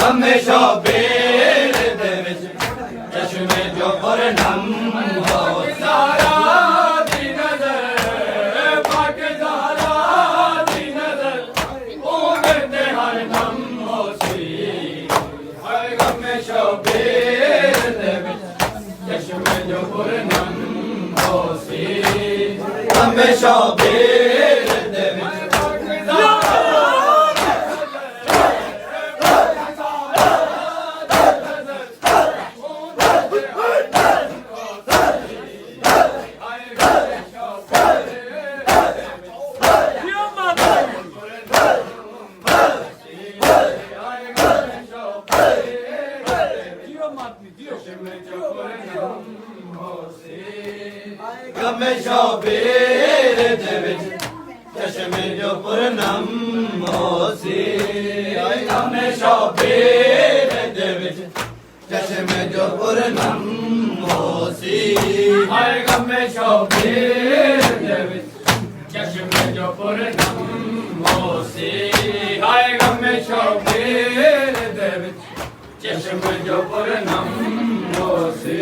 ਗਮੇ ਸ਼ੋਬੇਰ ਦੇ ਵਿੱਚ। ਚਸ਼ਮੇ ਜੋ ਪਰਨਮ ਹੋ, ਸਾਰਾ ਦੀ ਨਜ਼ਰ ਪਾਕ ਜ਼ਾਰਾ ਦੀ ਨਜ਼ਰ। ਉਮਰ ਦੇ ਹਰ ਦਮ ਹੋ ਸੀ। ਹਰ ਗਮੇ ਸ਼ੋਬੇਰ ਦੇ ਵਿੱਚ। ਚਸ਼ਮੇ ਜੋ ਪਰਨਮ ਹੋ ਸੀ। ਗਮੇ ਸ਼ੋਬੇਰ diyor matni diyor. Kame şabe devit. Çeşme copur nam mosi. Ay kame şabe devit. Çeşme copur nam mosi. Ay kame şabe devit. Çeşme copur nam mosi. Ay kame şabe चश्म जो पर नमो से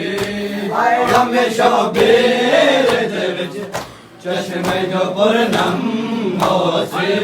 हमेशा बेरे दे विच चश्म जो पर नमो से